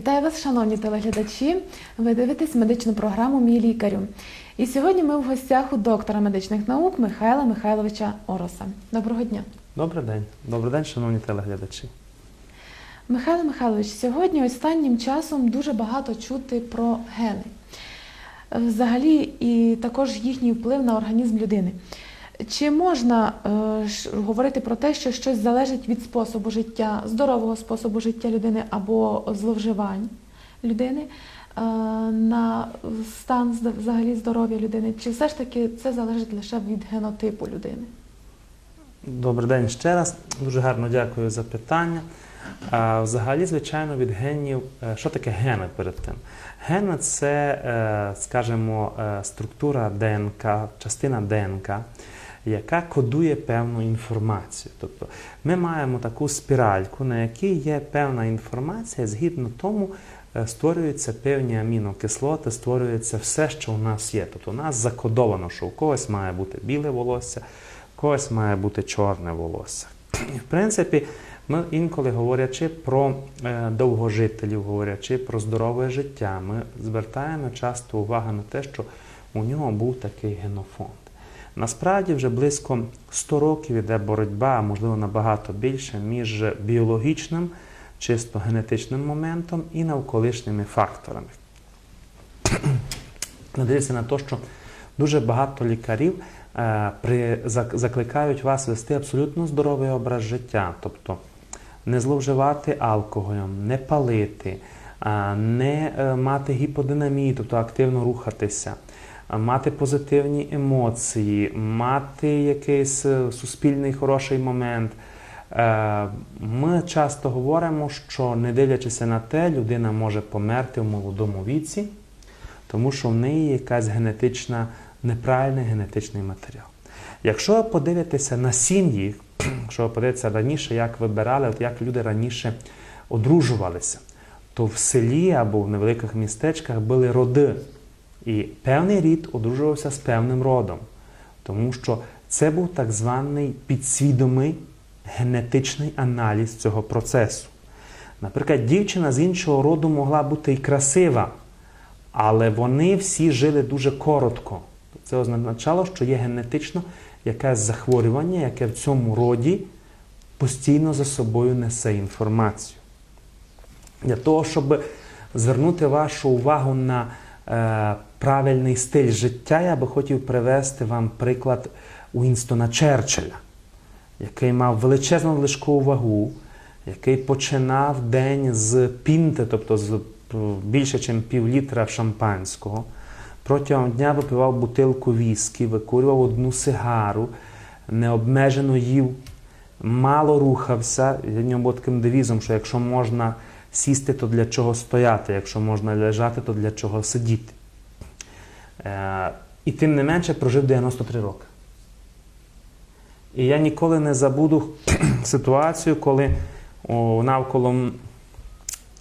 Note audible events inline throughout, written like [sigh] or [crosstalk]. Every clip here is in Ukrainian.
Вітаю вас, шановні телеглядачі. Ви дивитесь медичну програму Мій лікарю. І сьогодні ми в гостях у доктора медичних наук Михайла Михайловича Ороса. Доброго дня. Добрий день. Добрий день, шановні телеглядачі. Михайло Михайлович, сьогодні останнім часом дуже багато чути про гени. Взагалі, і також їхній вплив на організм людини. Чи можна е, говорити про те, що щось залежить від способу життя, здорового способу життя людини або зловживань людини е, на стан взагалі здоров'я людини? Чи все ж таки це залежить лише від генотипу людини? Добрий день ще раз. Дуже гарно дякую за питання. А, Взагалі, звичайно, від генів, е, що таке гени перед тим? Гени це, е, скажімо, е, структура ДНК, частина ДНК, яка кодує певну інформацію. Тобто ми маємо таку спіральку, на якій є певна інформація, згідно тому е, створюються певні амінокислоти, створюється все, що у нас є. Тобто у нас закодовано, що у когось має бути біле волосся, у когось має бути чорне волосся. В принципі, ми інколи говорячи про е, довгожителів, говорячи про здорове життя, ми звертаємо часто увагу на те, що у нього був такий генофонд. Насправді вже близько 100 років іде боротьба, а можливо набагато більше, між біологічним, чисто генетичним моментом і навколишніми факторами. [clears throat] Надивіться на те, що дуже багато лікарів е, закликають вас вести абсолютно здоровий образ життя, тобто не зловживати алкоголем, не палити, а, не е, мати гіподинамію, тобто активно рухатися, мати позитивні емоції, мати якийсь е, суспільний хороший момент. Е, Ми часто говоримо, що не дивлячись на те, людина може померти в молодому віці, тому що в неї якась генетична, неправильний генетичний матеріал. Якщо ви подивитеся на сім'ї, [clears throat] якщо ви подивитеся раніше, як вибирали, от як люди раніше одружувалися, то в селі або в невеликих містечках були роди. І певний рід одружувався з певним родом, тому що це був так званий підсвідомий генетичний аналіз цього процесу. Наприклад, дівчина з іншого роду могла бути і красива, але вони всі жили дуже коротко. Це означало, що є генетично якесь захворювання, яке в цьому роді постійно за собою несе інформацію. Для того, щоб звернути вашу увагу на е, правильний стиль життя, я би хотів привести вам приклад Уінстона Черчилля, який мав величезну лишкову вагу, який починав день з пінти, тобто з більше, ніж пів літра шампанського. Протягом дня випивав бутилку віскі, викурював одну сигару, необмежено їв, мало рухався. Для нього був таким девізом, що якщо можна сісти, то для чого стояти, якщо можна лежати, то для чого сидіти. Е, і тим не менше прожив 93 роки. І я ніколи не забуду [clears throat] ситуацію, коли навколо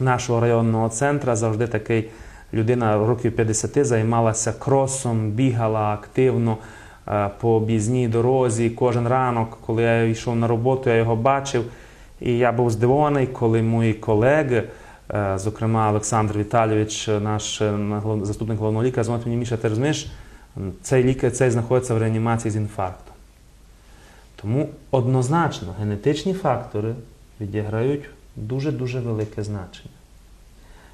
нашого районного центру завжди такий людина років 50 займалася кросом, бігала активно е, по об'їзній дорозі. Кожен ранок, коли я йшов на роботу, я його бачив. І я був здивований, коли мої колеги, зокрема Олександр Віталійович, наш е, заступник головного лікаря, дзвонить мені Міша, ти розумієш, цей лікар цей знаходиться в реанімації з інфарктом. Тому однозначно генетичні фактори відіграють дуже-дуже велике значення.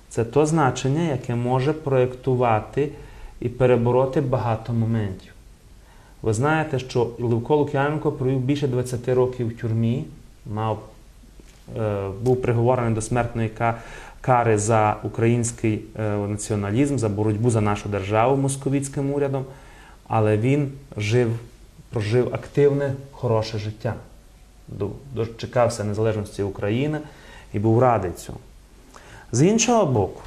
Це то значення, яке може проєктувати і перебороти багато моментів. Ви знаєте, що Левко Лук'яненко провів більше 20 років в тюрмі, мав, е, був приговорений до смертної кари за український е, націоналізм, за боротьбу за нашу державу московіцьким урядом, але він жив, прожив активне, хороше життя. Дочекався незалежності України і був радий цьому. З іншого боку,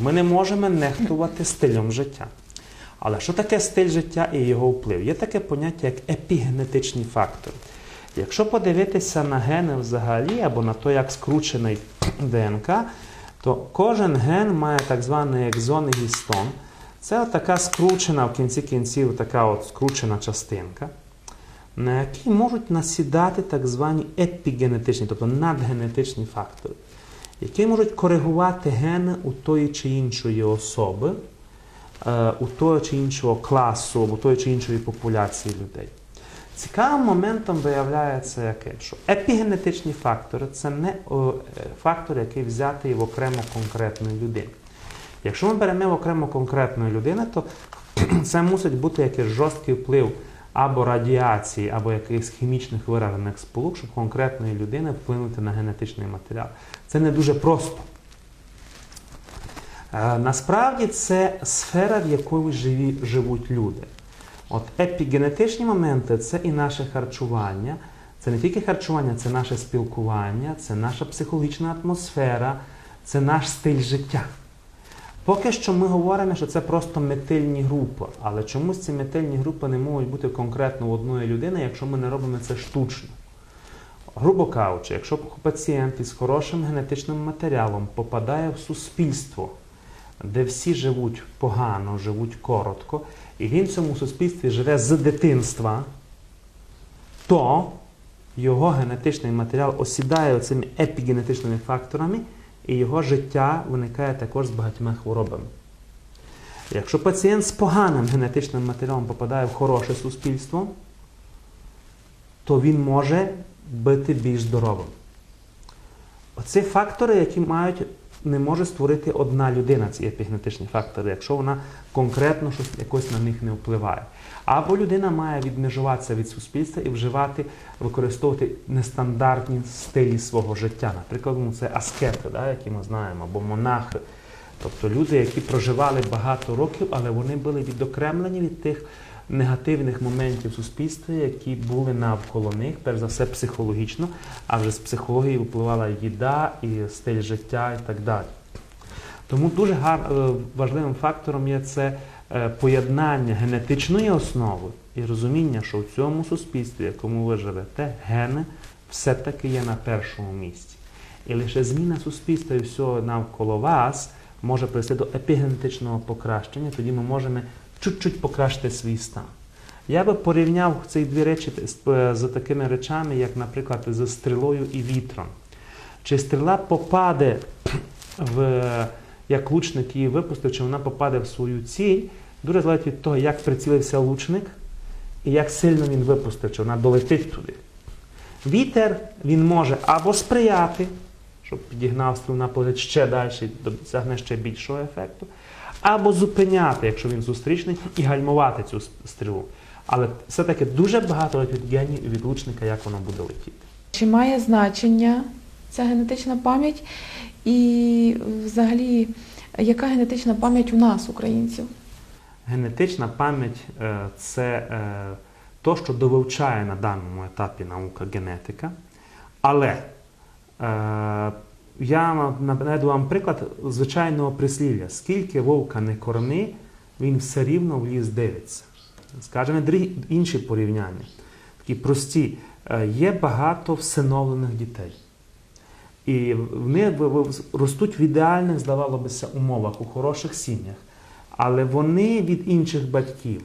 ми не можемо нехтувати стилем життя. Але що таке стиль життя і його вплив? Є таке поняття, як епігенетичні фактори. Якщо подивитися на гени взагалі, або на те, як скручений ДНК, то кожен ген має так званий екзон і гістон. Це така скручена в кінці кінців, така от скручена частинка, на якій можуть насідати так звані епігенетичні, тобто надгенетичні фактори. які можуть коригувати гени у тої чи іншої особи, е, у того чи іншого класу, або тої чи іншої популяції людей. Цікавим моментом виявляється яке, що епігенетичні фактори це не е, фактор, який взятий в окремо конкретної людини. Якщо ми беремо окремо конкретної людини, то [clears throat] це мусить бути якийсь жорсткий вплив або радіації, або якихось хімічних виражених сполук, щоб конкретної людини вплинути на генетичний матеріал. Це не дуже просто. Е, Насправді це сфера, в якої живі, живуть люди. От епігенетичні моменти це і наше харчування, це не тільки харчування, це наше спілкування, це наша психологічна атмосфера, це наш стиль життя. Поки що ми говоримо, що це просто метильні групи, але чомусь ці метильні групи не можуть бути конкретно у одної людини, якщо ми не робимо це штучно. Грубо кажучи, якщо пацієнт із хорошим генетичним матеріалом попадає в суспільство, де всі живуть погано, живуть коротко, і він в цьому суспільстві живе з дитинства, то його генетичний матеріал осідає цими епігенетичними факторами, і його життя виникає також з багатьма хворобами. Якщо пацієнт з поганим генетичним матеріалом попадає в хороше суспільство, то він може бути більш здоровим. Оці фактори, які мають, не може створити одна людина, ці епігенетичні фактори, якщо вона конкретно щось якось на них не впливає. Або людина має відмежуватися від суспільства і вживати, використовувати нестандартні стилі свого життя. Наприклад, ну, це аскети, да, які ми знаємо, або монахи. Тобто люди, які проживали багато років, але вони були відокремлені від тих негативних моментів суспільства, які були навколо них, перш за все психологічно, а вже з психології впливала їда і стиль життя і так далі. Тому дуже гар... е, важливим фактором є це е, поєднання генетичної основи і розуміння, що в цьому суспільстві, в якому ви живете, гени все-таки є на першому місці. І лише зміна суспільства і всього навколо вас може привести до епігенетичного покращення, тоді ми можемо чуть-чуть покращити свій стан. Я би порівняв ці дві речі з, е, такими речами, як, наприклад, з стрілою і вітром. Чи стріла попаде в як лучник її випустив, чи вона попаде в свою ціль, дуже залежить від того, як прицілився лучник і як сильно він випустив, чи вона долетить туди. Вітер він може або сприяти, щоб підігнав стрілу, вона полетить ще далі, досягне ще більшого ефекту, або зупиняти, якщо він зустрічний, і гальмувати цю стрілу. Але все-таки дуже багато від генів і від лучника, як воно буде летіти. Чи має значення ця генетична пам'ять? І взагалі, яка генетична пам'ять у нас, українців? Генетична пам'ять е, це е, то, що довивчає на даному етапі наука генетика. Але е, я наведу вам приклад звичайного прислів'я. Скільки вовка не корми, він все рівно в ліс дивиться. Скажемо інші порівняння. Такі прості. Е, Є багато всиновлених дітей. І вони ростуть в ідеальних, здавало бися, умовах, у хороших сім'ях. Але вони від інших батьків.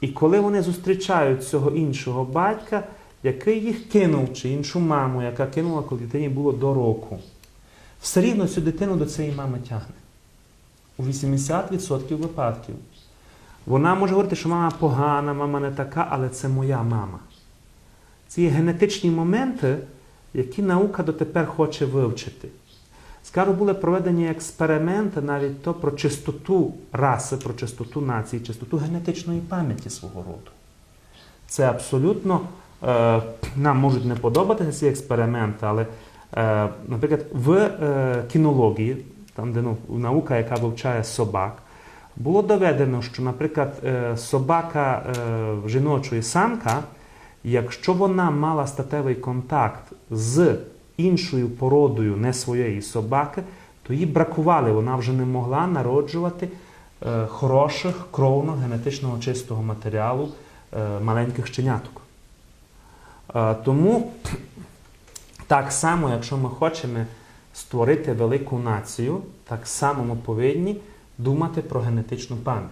І коли вони зустрічають цього іншого батька, який їх кинув, чи іншу маму, яка кинула, коли дитині було до року, все рівно цю дитину до цієї мами тягне. У 80% випадків. Вона може говорити, що мама погана, мама не така, але це моя мама. Ці генетичні моменти, які наука дотепер хоче вивчити. Скажу, були проведені експерименти навіть то про чистоту раси, про чистоту нації, чистоту генетичної пам'яті свого роду. Це абсолютно нам можуть не подобатися ці експерименти, але, е, наприклад, в е, кінології, там, де ну, наука, яка вивчає собак, було доведено, що, наприклад, е, собака е, жіночої самка, якщо вона мала статевий контакт з іншою породою не своєї собаки, то їй бракували, вона вже не могла народжувати е, хороших кровно генетичного чистого матеріалу е, маленьких щеняток. Е, тому так само, якщо ми хочемо створити велику націю, так само ми повинні думати про генетичну пам'ять.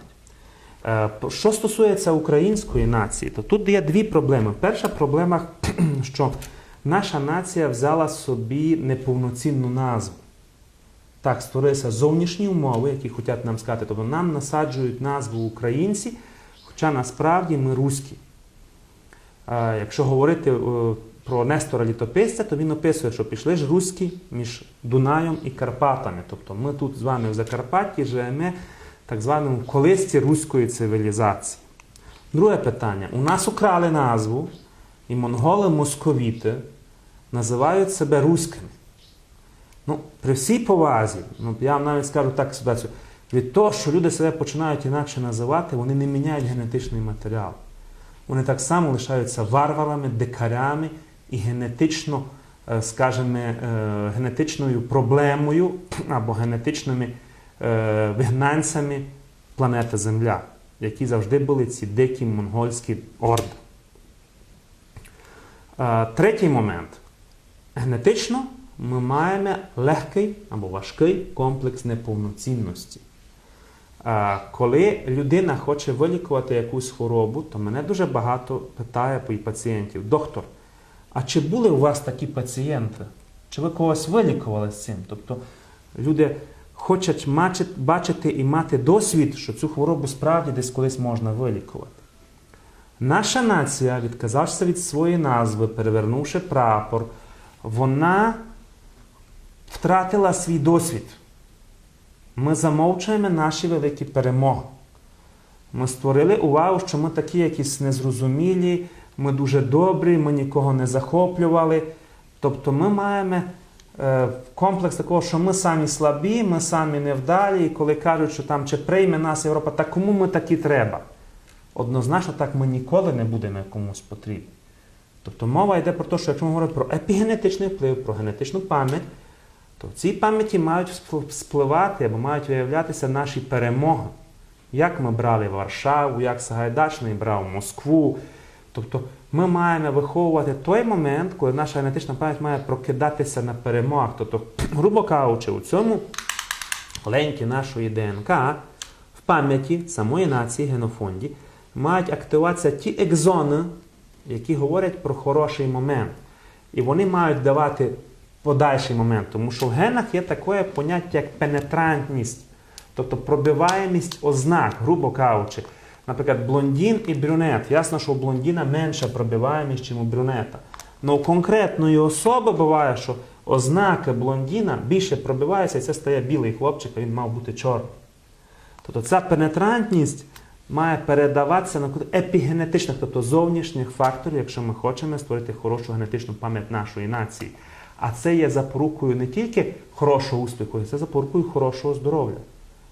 Е, Що стосується української нації, то тут є дві проблеми. Перша проблема, [clears throat] що наша нація взяла собі неповноцінну назву. Так, створилися зовнішні умови, які хочуть нам сказати. Тобто нам насаджують назву українці, хоча насправді ми руські. Якщо говорити е, про Нестора Літописця, то він описує, що пішли ж руські між Дунаєм і Карпатами. Тобто ми тут з вами в Закарпатті живемо так званому колисці руської цивілізації. Друге питання. У нас украли назву, і монголи-московіти називають себе руськими. Ну, при всій повазі, ну, я вам навіть скажу так ситуацію, від того, що люди себе починають інакше називати, вони не міняють генетичний матеріал. Вони так само лишаються варварами, дикарями і генетично, е, скажімо, е, генетичною проблемою або генетичними е, вигнанцями планети Земля, які завжди були ці дикі монгольські орди. Третій момент. Генетично ми маємо легкий або важкий комплекс неповноцінності. Коли людина хоче вилікувати якусь хворобу, то мене дуже багато питає пацієнтів: доктор, а чи були у вас такі пацієнти? Чи ви когось вилікували з цим? Тобто люди хочуть бачити і мати досвід, що цю хворобу справді десь колись можна вилікувати. Наша нація, відказавшися від своєї назви, перевернувши прапор, вона втратила свій досвід. Ми замовчуємо наші великі перемоги. Ми створили увагу, що ми такі якісь незрозумілі, ми дуже добрі, ми нікого не захоплювали. Тобто ми маємо е, комплекс такого, що ми самі слабі, ми самі невдалі, і коли кажуть, що там чи прийме нас Європа, так кому ми такі треба? Однозначно, так ми ніколи не будемо комусь потрібні. Тобто мова йде про те, що якщо ми говоримо про епігенетичний вплив, про генетичну пам'ять, то в цій пам'яті мають спливати або мають виявлятися наші перемоги. Як ми брали Варшаву, як Сагайдачний брав Москву. Тобто ми маємо виховувати той момент, коли наша генетична пам'ять має прокидатися на перемогах. Тобто, грубо кажучи, у цьому ленті нашої ДНК в пам'яті самої нації генофонді мають активуватися ті екзони, які говорять про хороший момент. І вони мають давати подальший момент, тому що в генах є таке поняття, як пенетрантність, тобто пробиваємість ознак, грубо кажучи. Наприклад, блондін і брюнет. Ясно, що у блондіна менша пробиваємість, ніж у брюнета. Але у конкретної особи буває, що ознаки блондіна більше пробиваються, і це стає білий хлопчик, а він мав бути чорний. Тобто ця пенетрантність має передаватися на епігенетичних, тобто зовнішніх факторів, якщо ми хочемо створити хорошу генетичну пам'ять нашої нації. А це є запорукою не тільки хорошого успіху, це запорукою хорошого здоров'я.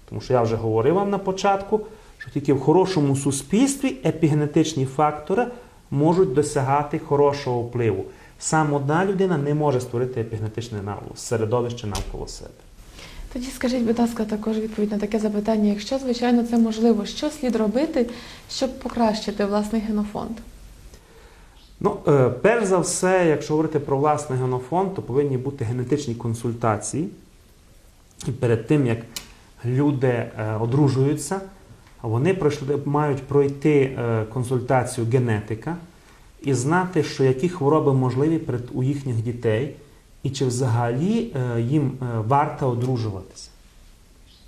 Тому що я вже говорив вам на початку, що тільки в хорошому суспільстві епігенетичні фактори можуть досягати хорошого впливу. Сам одна людина не може створити епігенетичне середовище навколо себе. Тоді скажіть, будь ласка, також відповідь на таке запитання. Якщо, звичайно, це можливо, що слід робити, щоб покращити власний генофонд? Ну, е, перш за все, якщо говорити про власний генофонд, то повинні бути генетичні консультації. І перед тим, як люди е, одружуються, вони пройшли, мають пройти е, консультацію генетика і знати, що які хвороби можливі у їхніх дітей, і чи взагалі їм варто одружуватися.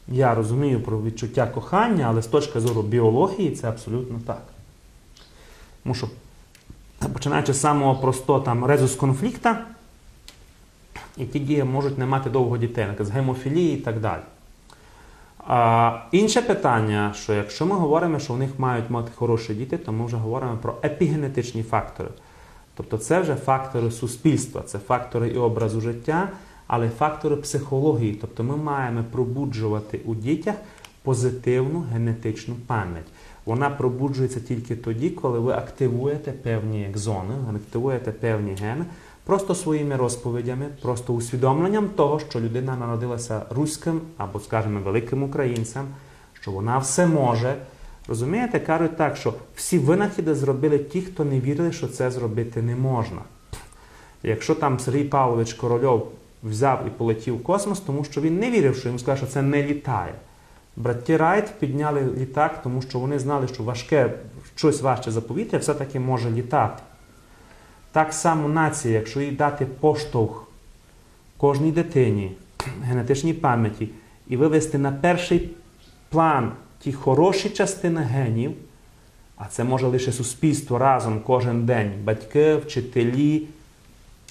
Я розумію про відчуття кохання, але з точки зору біології це абсолютно так. Тому що починаючи з самого простого там резус конфлікта, і ті дії можуть не мати довго дітей, з гемофілії і так далі. А, інше питання, що якщо ми говоримо, що в них мають мати хороші діти, то ми вже говоримо про епігенетичні фактори. Тобто це вже фактори суспільства, це фактори і образу життя, але фактори психології. Тобто ми маємо пробуджувати у дітях позитивну генетичну пам'ять. Вона пробуджується тільки тоді, коли ви активуєте певні екзони, активуєте певні гени, просто своїми розповідями, просто усвідомленням того, що людина народилася руським або, скажімо, великим українцем, що вона все може. Розумієте, кажуть так, що всі винахіди зробили ті, хто не вірили, що це зробити не можна. Якщо там Сергій Павлович Корольов взяв і полетів в космос, тому що він не вірив, що йому сказали, що це не літає. Братті Райт підняли літак, тому що вони знали, що важке, щось важче за повітря все-таки може літати. Так само нація, якщо їй дати поштовх кожній дитині, генетичній пам'яті, і вивести на перший план ті хороші частини генів, а це може лише суспільство разом кожен день, батьки, вчителі,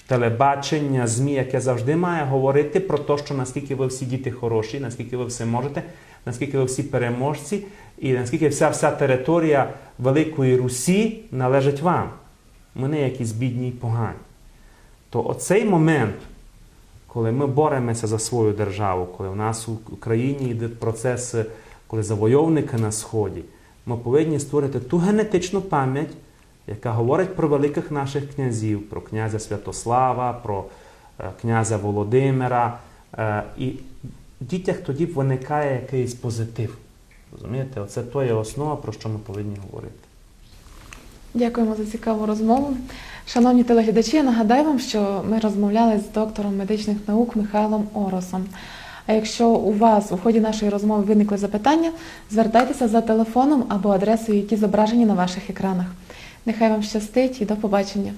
телебачення, ЗМІ, яке завжди має говорити про те, що наскільки ви всі діти хороші, наскільки ви все можете, наскільки ви всі переможці, і наскільки вся вся територія Великої Русі належить вам. Ми не якісь бідні й погані. То оцей момент, коли ми боремося за свою державу, коли в нас в Україні йде процес, коли завойовники на Сході, ми повинні створити ту генетичну пам'ять, яка говорить про великих наших князів, про князя Святослава, про е, князя Володимира. Е, І в дітях тоді виникає якийсь позитив. Розумієте, оце то є основа, про що ми повинні говорити. Дякуємо за цікаву розмову. Шановні телеглядачі, я нагадаю вам, що ми розмовляли з доктором медичних наук Михайлом Оросом. А якщо у вас у ході нашої розмови виникли запитання, звертайтеся за телефоном або адресою, які зображені на ваших екранах. Нехай вам щастить і до побачення.